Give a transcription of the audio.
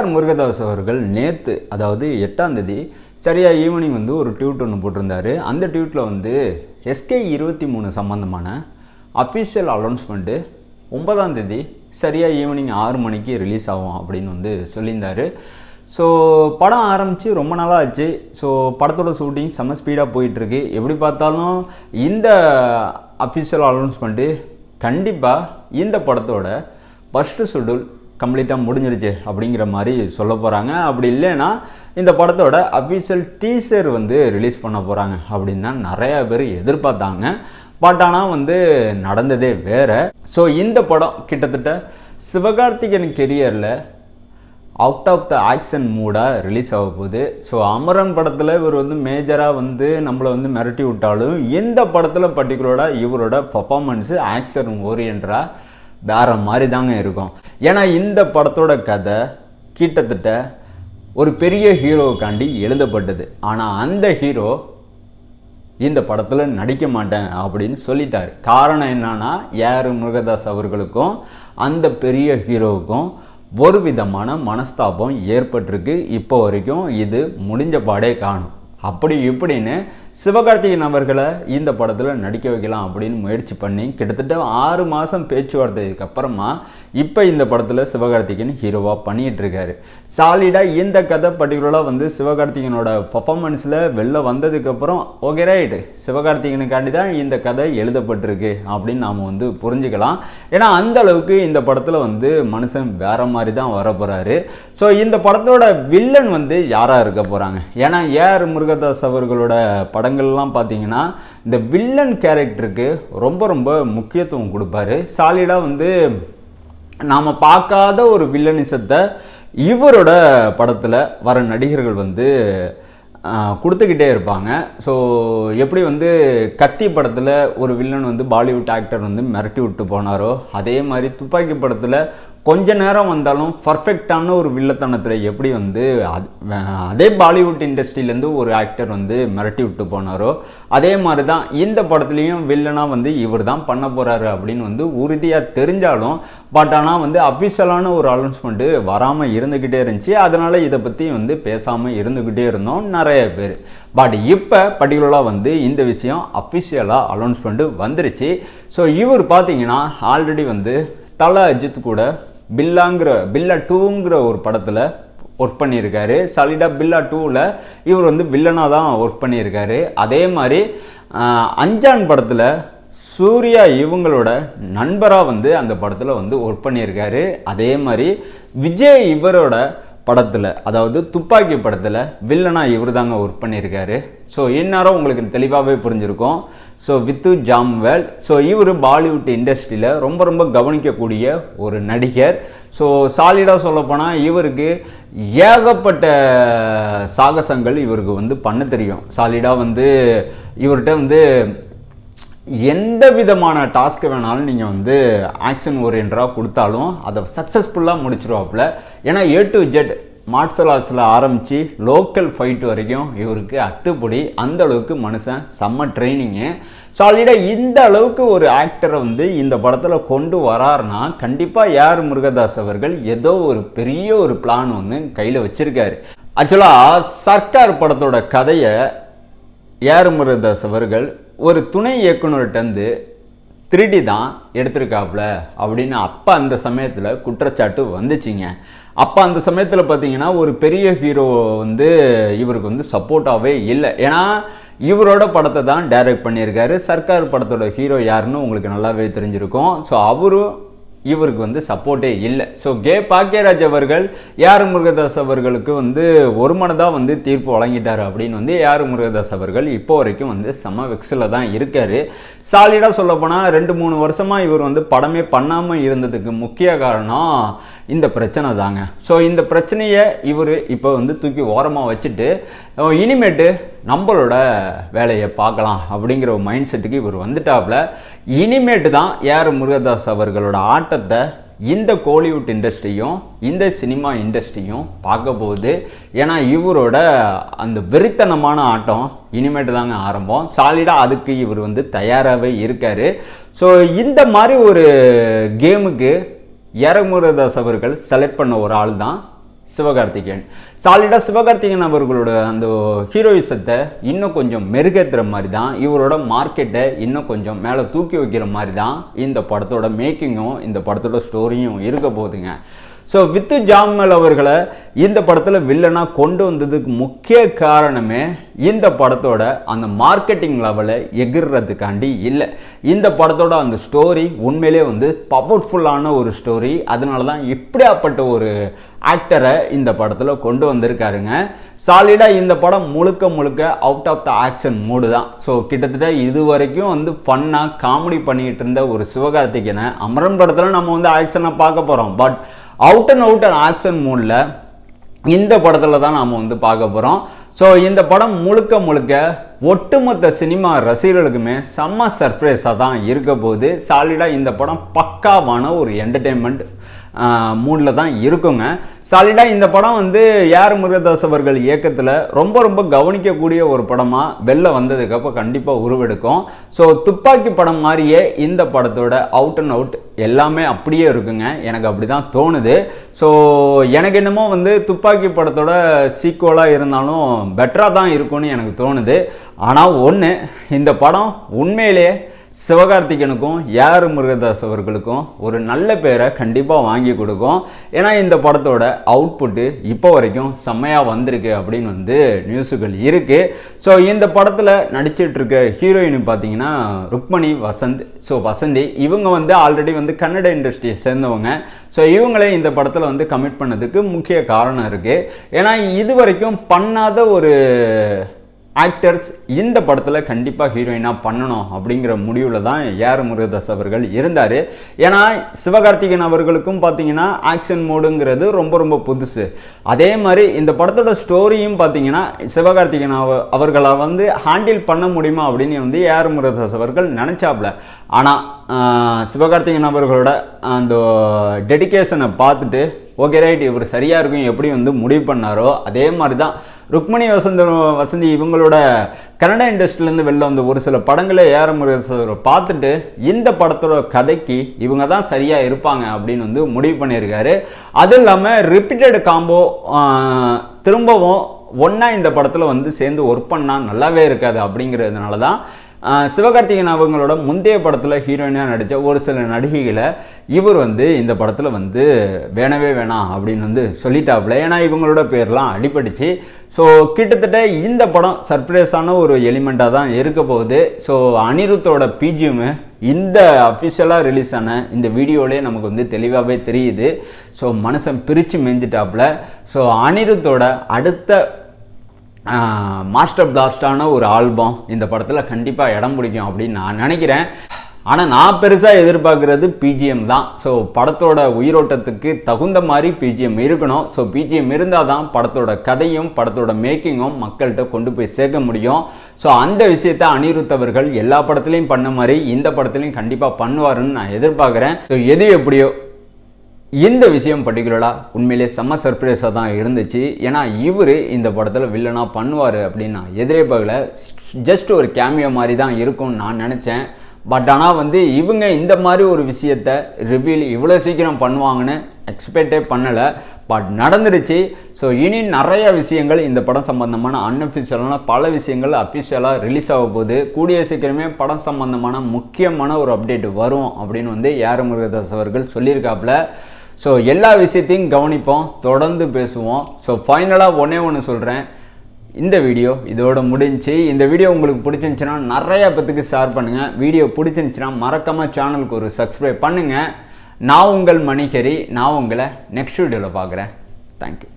R. Murugadoss அவர்கள் நேற்று அதாவது எட்டாம் தேதி சரியாக ஈவினிங் வந்து ஒரு ட்யூட் ஒன்று போட்டிருந்தாரு. அந்த ட்யூட்டில் வந்து எஸ்கே இருபத்தி மூணு சம்மந்தமான அஃபிஷியல் அனௌன்ஸ்மெண்ட்டு ஒன்பதாம் தேதி சரியாக ஈவினிங் ஆறு மணிக்கு ரிலீஸ் ஆகும் அப்படின்னு வந்து சொல்லியிருந்தார். ஸோ படம் ஆரம்பித்து ரொம்ப நாளாக ஆச்சு. ஸோ படத்தோட ஷூட்டிங் செம்ம ஸ்பீடாக போயிட்டுருக்கு. எப்படி பார்த்தாலும் இந்த அஃபிஷியல் அனௌன்ஸ்மெண்ட்டு கண்டிப்பாக இந்த படத்தோட ஃபஸ்ட்டு ஷெடியூல் கம்ப்ளீட்டாக முடிஞ்சிருச்சு அப்படிங்கிற மாதிரி சொல்ல போகிறாங்க அப்படி இல்லைன்னா இந்த படத்தோட அஃபிஷியல் டீசர் வந்து ரிலீஸ் பண்ண போகிறாங்க அப்படின்னு தான் நிறையா பேர் எதிர்பார்த்தாங்க. பட் ஆனால் வந்து நடந்ததே வேற. ஸோ இந்த படம் கிட்டத்தட்ட சிவகார்த்திகேயன் கெரியரில் அவுட் ஆஃப் த ஆக்ஷன் மூடாக ரிலீஸ் ஆக போகுது. ஸோ அமரன் படத்தில் இவர் வந்து மேஜராக வந்து நம்மளை வந்து மிரட்டி விட்டாலும் இந்த படத்தில் பர்டிகுலராக இவரோட பர்ஃபாமன்ஸு ஆக்ஷன் ஓரியன்டாக வேற மாதிரி தாங்க இருக்கும். ஏன்னா இந்த படத்தோட கதை கிட்டத்தட்ட ஒரு பெரிய ஹீரோவுக்காண்டி எழுதப்பட்டது. ஆனால் அந்த ஹீரோ இந்த படத்தில் நடிக்க மாட்டேன் அப்படின்னு சொல்லிட்டார். காரணம் என்னன்னா ஏர் முருகதாஸ் அவர்களுக்கும் அந்த பெரிய ஹீரோவுக்கும் ஒரு விதமான மனஸ்தாபம் ஏற்பட்டிருக்கு. இப்போ வரைக்கும் இது முடிஞ்ச பாடே காணும். அப்படி இப்படின்னு சிவகார்த்திகேயன் அவர்களை இந்த படத்தில் நடிக்க வைக்கலாம் அப்படின்னு முயற்சி பண்ணி கிட்டத்தட்ட ஆறு மாதம் பேச்சுவார்த்தைக்கு அப்புறமா இப்போ இந்த படத்தில் சிவகார்த்திகேயன் ஹீரோவாக பண்ணிகிட்டு இருக்காரு. சாலிடாக இந்த கதை பர்டிகுலராக வந்து சிவகார்த்திகேயனோட பர்ஃபாமன்ஸில் வெளில வந்ததுக்கப்புறம் ஓகே ரைட் சிவகார்த்திகேயனுக்காண்டி தான் இந்த கதை எழுதப்பட்டிருக்கு அப்படின்னு நாம் வந்து புரிஞ்சுக்கலாம். ஏன்னா அந்த அளவுக்கு இந்த படத்தில் வந்து மனுஷன் வேற மாதிரி தான் வர போகிறாரு ஸோ இந்த படத்தோட வில்லன் வந்து யாராக இருக்க போகிறாங்க ஏன்னா ஏஆர் முருகதாஸ் அவர்களோட படங்கள்லாம் பார்த்தீங்கன்னா இந்த வில்லன் கேரக்டருக்கு ரொம்ப ரொம்ப முக்கியத்துவம் கொடுப்பாரு. சாலிடாக வந்து நாம் பார்க்காத ஒரு வில்லனிசத்தை இவரோட படத்தில் வர நடிகர்கள் வந்து கொடுத்துக்கிட்டே இருப்பாங்க. ஸோ எப்படி வந்து கத்தி படத்தில் ஒரு வில்லன் வந்து பாலிவுட் ஆக்டர் வந்து மிரட்டி விட்டு போனாரோ அதே மாதிரி துப்பாக்கி படத்தில் கொஞ்ச நேரம் வந்தாலும் பர்ஃபெக்டான ஒரு வில்லத்தனத்தில் எப்படி வந்து அது- அதே பாலிவுட் இண்டஸ்ட்ரியிலேருந்து ஒரு ஆக்டர் வந்து மிரட்டி விட்டு போனாரோ அதே மாதிரி தான் இந்த படத்துலேயும் வில்லனாக வந்து இவர் தான் பண்ண போகிறாரு அப்படின்னு வந்து உறுதியாக தெரிஞ்சாலும் பட் ஆனால் வந்து அஃபிஷியலான ஒரு அனௌன்ஸ்மெண்ட்டு வராமல் இருந்துக்கிட்டே இருந்துச்சு. அதனால் இதை பற்றி வந்து பேசாமல் இருந்துக்கிட்டே இருந்தோம் நிறைய பேர். பட் இப்போ பர்டிகுலராக வந்து இந்த விஷயம் அஃபிஷியலாக அனௌன்ஸ்மெண்ட்டு வந்துருச்சு. ஸோ இவர் பார்த்தீங்கன்னா ஆல்ரெடி வந்து தலை அஜித் கூட பில்லாங்கிற பில்லா டூங்கிற ஒரு படத்தில் ஒர்க் பண்ணியிருக்காரு. சாலிடா பில்லா டூவில் இவர் வந்து வில்லனாக தான் ஒர்க் பண்ணியிருக்காரு. அதே மாதிரி அஞ்சான் படத்தில் சூர்யா இவங்களோட நண்பராக வந்து அந்த படத்தில் வந்து ஒர்க் பண்ணியிருக்காரு. அதே மாதிரி விஜய் இவரோட படத்தில் அதாவது துப்பாக்கி படத்தில் வில்லனாக இவர் தாங்க ஒர்க் பண்ணியிருக்காரு. ஸோ இந்நேரம் உங்களுக்கு தெளிவாகவே புரிஞ்சிருக்கும். So with ஜாம்வெல். ஸோ இவர் பாலிவுட் இண்டஸ்ட்ரியில் ரொம்ப ரொம்ப கவனிக்கக்கூடிய ஒரு நடிகர். ஸோ சாலிடாக சொல்லப்போனால் இவருக்கு ஏகப்பட்ட சாகசங்கள் இவருக்கு வந்து பண்ண தெரியும். சாலிடாக வந்து இவர்கிட்ட வந்து எந்த விதமான டாஸ்க்கு வேணாலும் நீங்கள் வந்து ஆக்ஷன் ஓரியன்டாக கொடுத்தாலும் அதை சக்ஸஸ்ஃபுல்லாக முடிச்சிருவாப்புல. ஏன்னா ஏ டு ஜெட் மார்ஷல் ஆர்ட்ஸில் ஆரம்பித்து லோக்கல் ஃபைட் வரைக்கும் இவருக்கு அத்துப்படி அந்த அளவுக்கு மனுஷன் செம்ம ட்ரைனிங்கு சாலிடாக இந்த அளவுக்கு ஒரு ஆக்டரை வந்து இந்த படத்தில் கொண்டு வராருன்னா கண்டிப்பாக யார் முருகதாஸ் அவர்கள் ஏதோ ஒரு பெரிய ஒரு பிளான் ஒன்று கையில் வச்சுருக்காரு. ஆக்சுவலாக சர்க்கார் படத்தோட கதையை ஏர் முருகதாஸ் அவர்கள் ஒரு துணை இயக்குனர்கிட்டருந்து திருடி தான் எடுத்திருக்காப்புல அப்படின்னு அப்போ அந்த சமயத்தில் குற்றச்சாட்டு வந்துச்சுங்க. அப்போ அந்த சமயத்தில் பார்த்தீங்கன்னா ஒரு பெரிய ஹீரோ வந்து இவருக்கு வந்து சப்போர்ட்டாகவே இல்லை. ஏன்னா இவரோட படத்தை தான் டைரக்ட் பண்ணியிருக்காரு. சர்க்கார் படத்தோட ஹீரோ யாருன்னு உங்களுக்கு நல்லாவே தெரிஞ்சிருக்கும். ஸோ அவரும் இவருக்கு வந்து சப்போர்ட்டே இல்லை. ஸோ கே பாக்கியராஜ் அவர்கள் யார் முருகதாஸ் அவர்களுக்கு வந்து ஒரு மனதாக வந்து தீர்ப்பு வழங்கிட்டார் அப்படின்னு வந்து யார் முருகதாஸ் அவர்கள் இப்போ வரைக்கும் வந்து செம வெக்ஸில் தான் இருக்கார். சாலிடாக சொல்லப்போனால் ரெண்டு மூணு வருஷமாக இவர் வந்து படமே பண்ணாமல் இருந்ததுக்கு முக்கிய காரணம் இந்த பிரச்சனை தாங்க. ஸோ இந்த பிரச்சனையை இவர் இப்போ வந்து தூக்கி ஓரமாக வச்சுட்டு இனிமேட்டு நம்மளோட வேலையை பார்க்கலாம். அப்படிங்கிற ஒரு மைண்ட் செட்டுக்கு இவர் வந்துட்டாப்புல. இனிமேட்டு தான் ஏஆர் முருகதாஸ் அவர்களோட ஆட்டத்தை இந்த கோலிவுட் இண்டஸ்ட்ரியும் இந்த சினிமா இண்டஸ்ட்ரியும் பார்க்க போகுது. ஏன்னா இவரோட அந்த வெறித்தனமான ஆட்டம் இனிமேட்டு தாங்க ஆரம்பம். சாலிடாக அதுக்கு இவர் வந்து தயாராகவே இருக்கார். ஸோ இந்த மாதிரி ஒரு கேமுக்கு இறமுருதாஸ் அவர்கள் செலக்ட் பண்ண ஒரு ஆள் தான் சிவகார்த்திகேயன். சாலிடாக சிவகார்த்திகேயன் அவர்களோட அந்த ஹீரோயிசத்தை இன்னும் கொஞ்சம் மெருகேற்றுற மாதிரி தான் இவரோட மார்க்கெட்டை இன்னும் கொஞ்சம் மேலே தூக்கி வைக்கிற மாதிரி தான் இந்த படத்தோட மேக்கிங்கும் இந்த படத்தோட ஸ்டோரியும் இருக்க போகுதுங்க. ஸோ வித்து ஜாமல் அவர்களை இந்த படத்தில் வில்லனாக கொண்டு வந்ததுக்கு முக்கிய காரணமே இந்த படத்தோட அந்த மார்க்கெட்டிங் லெவலை எகிர்றதுக்காண்டி இல்லை. இந்த படத்தோட அந்த ஸ்டோரி உண்மையிலே வந்து பவர்ஃபுல்லான ஒரு ஸ்டோரி அதனால தான் இப்படியாப்பட்ட ஒரு ஆக்டரை இந்த படத்தில் கொண்டு வந்திருக்காருங்க. சாலிடாக இந்த படம் முழுக்க முழுக்க out of the action mood தான். ஸோ கிட்டத்தட்ட இது வரைக்கும் வந்து ஃபன்னாக காமெடி பண்ணிகிட்டு இருந்த ஒரு சிவகார்த்திகேயனை அமரன் படத்தில் நம்ம வந்து ஆக்ஷனாக பார்க்க போகிறோம் but out and out and action மூடில் இந்த படத்தில் தான் நாம் வந்து பார்க்க போகிறோம் ஸோ இந்த படம் முழுக்க முழுக்க ஒட்டுமொத்த சினிமா ரசிகர்களுக்குமே செம்ம சர்ப்ரைஸாக தான் இருக்க போகுது. சாலிடாக இந்த படம் பக்காவான ஒரு என்டர்டெயின்மெண்ட் மூடில் தான் இருக்குங்க. சாலிடாக இந்த படம் வந்து யார் முருகதாஸ் அவர்கள் இயக்கத்தில் ரொம்ப ரொம்ப கவனிக்கக்கூடிய ஒரு படமாக வெளில வந்ததுக்கப்புறம் கண்டிப்பாக உருவெடுக்கும். ஸோ துப்பாக்கி படம் மாதிரியே இந்த படத்தோட அவுட் அண்ட் அவுட் எல்லாமே அப்படியே இருக்குங்க. எனக்கு அப்படி தான் தோணுது. ஸோ எனக்கு என்னமோ வந்து துப்பாக்கி படத்தோட சீக்குவலாக இருந்தாலும் பெட்டராக தான் இருக்கும்னு எனக்கு தோணுது. ஆனால் ஒன்று இந்த படம் உண்மையிலேயே சிவகார்த்திகனுக்கும் யார் முருகதாஸ் அவர்களுக்கும் ஒரு நல்ல பேரை கண்டிப்பாக வாங்கி கொடுக்கும். ஏன்னா இந்த படத்தோட அவுட்புட்டு இப்போ வரைக்கும் செம்மையாக வந்திருக்கு அப்படின்னு வந்து நியூஸுகள் இருக்குது ஸோ இந்த படத்தில் நடிச்சிட்ருக்க ஹீரோயின் பார்த்தீங்கன்னா ருக்மணி வசந்த். ஸோ வசந்தி இவங்க வந்து ஆல்ரெடி வந்து கன்னட இண்டஸ்ட்ரியை சேர்ந்தவங்க. ஸோ இவங்களே இந்த படத்தில் வந்து கமிட் பண்ணதுக்கு முக்கிய காரணம் இருக்குது ஏன்னா இது வரைக்கும் பண்ணாத ஒரு ஆக்டர்ஸ் இந்த படத்தில் கண்டிப்பாக ஹீரோயினாக பண்ணணும் அப்படிங்கிற முடிவில் தான் ஏஆர் முருகதாஸ் அவர்கள் இருந்தார். ஏன்னா சிவகார்த்திகேயன் அவர்களுக்கும் பார்த்தீங்கன்னா ஆக்ஷன் மோடுங்கிறது ரொம்ப ரொம்ப புதுசு. அதே மாதிரி இந்த படத்தோட ஸ்டோரியும் பார்த்தீங்கன்னா சிவகார்த்திகேயன் அவ அவர்களை வந்து ஹேண்டில் பண்ண முடியுமா அப்படின்னு வந்து ஏஆர் முருகதாஸ் அவர்கள் நினச்சாப்ல. ஆனால் சிவகார்த்திகேயன் அவர்களோட அந்த டெடிக்கேஷனை பார்த்துட்டு ஓகே ரைட் இவர் சரியாக இருக்கும் எப்படி வந்து முடிவு பண்ணாரோ? அதே மாதிரி தான் ருக்மணி வசந்த வசந்தி இவங்களோட கன்னட இண்டஸ்ட்ரியிலேருந்து வெளில வந்த ஒரு சில படங்களே ஏற முருகேசர் பார்த்துட்டு இந்த படத்தோட கதைக்கு இவங்க தான் சரியாக இருப்பாங்க அப்படின்னு வந்து முடிவு பண்ணியிருக்காரு. அதுவும் இல்லாமல் ரிப்பீட்டட் காம்போ திரும்பவும் ஒன்றா இந்த படத்தில் வந்து சேர்ந்து ஒர்க் பண்ணால் நல்லாவே இருக்காது அப்படிங்கிறதுனால தான் சிவகார்த்திகேயன் அவங்களோட முந்தைய படத்தில் ஹீரோயினாக நடித்த ஒரு சில நடிகைகளை இவர் வந்து இந்த படத்தில் வந்து வேணவே வேணாம் அப்படின்னு வந்து சொல்லிட்டாப்புல. ஏன்னா இவங்களோட பேர்லாம் அடிபடிச்சு ஸோ கிட்டத்தட்ட இந்த படம் சர்ப்ரைஸான ஒரு எலிமெண்ட்டாக தான் இருக்க போகுது. ஸோ அனிருத்தோட பிஜிஎம் இந்த அஃபிஷியலாக ரிலீஸ் ஆன இந்த வீடியோலேயே நமக்கு வந்து தெளிவாகவே தெரியுது. ஸோ மனுஷன் பிரித்து மெஞ்சிட்டாப்புல ஸோ அனிருத்தோட அடுத்த மாஸ்டர் பிளாஸ்டான ஒரு ஆல்பம் இந்த படத்தில் கண்டிப்பாக இடம் பிடிக்கும் அப்படின்னு நான் நினைக்கிறேன். ஆனால் நான் பெருசாக எதிர்பார்க்குறது பிஜிஎம் தான். ஸோ படத்தோட உயிரோட்டத்துக்கு தகுந்த மாதிரி பிஜிஎம் இருக்கணும். ஸோ பிஜிஎம் இருந்தால் தான் படத்தோட கதையும் படத்தோட மேக்கிங்கும் மக்கள்கிட்ட கொண்டு போய் சேர்க்க முடியும். ஸோ அந்த விஷயத்த அனிருத் அவர்கள் எல்லா படத்துலையும் பண்ண மாதிரி இந்த படத்துலையும் கண்டிப்பாக பண்ணுவாருன்னு நான் எதிர்பார்க்குறேன். ஸோ எது எப்படியோ இந்த விஷயம் பர்டிகுலராக உண்மையிலே செம்ம சர்ப்ரைஸாக தான் இருந்துச்சு. ஏன்னா இவர் இந்த படத்தில் வில்லனாக பண்ணுவார் அப்படின்னா எதிரே எதிர்பார்க்கல ஜஸ்ட் ஒரு கேமியோ மாதிரி தான் இருக்கும்னு நான் நினச்சேன். பட் ஆனால் வந்து இவங்க இந்த மாதிரி ஒரு விஷயத்த ரிவீல் இவ்வளோ சீக்கிரம் பண்ணுவாங்கன்னு எக்ஸ்பெக்டே பண்ணலை. பட் நடந்துருச்சு. ஸோ இனி நிறைய விஷயங்கள் இந்த படம் சம்பந்தமான அன்அஃபிஷியலான பல விஷயங்கள் அஃபிஷியலாக ரிலீஸ் ஆக போகுது. கூடிய சீக்கிரமே படம் சம்பந்தமான முக்கியமான ஒரு அப்டேட் வரும் அப்படின்னு வந்து ஏஆர் முருகதாஸ் அவர்கள் சொல்லியிருக்காப்புல. ஸோ எல்லா விஷயத்தையும் கவனிப்போம் தொடர்ந்து பேசுவோம். ஸோ ஃபைனலாக ஒன்றே ஒன்று சொல்கிறேன் இந்த வீடியோ இதோட முடிஞ்சு இந்த வீடியோ உங்களுக்கு பிடிச்சிருந்துச்சுன்னா நிறைய பேத்துக்கு ஷேர் பண்ணுங்கள் வீடியோ பிடிச்சிருந்துச்சுன்னா மறக்காமல் சேனலுக்கு ஒரு சப்ஸ்கிரைப் பண்ணுங்கள் நான் உங்கள் மணிகரி நான் உங்களை நெக்ஸ்ட் வீடியோவில் பார்க்குறேன். தேங்க்யூ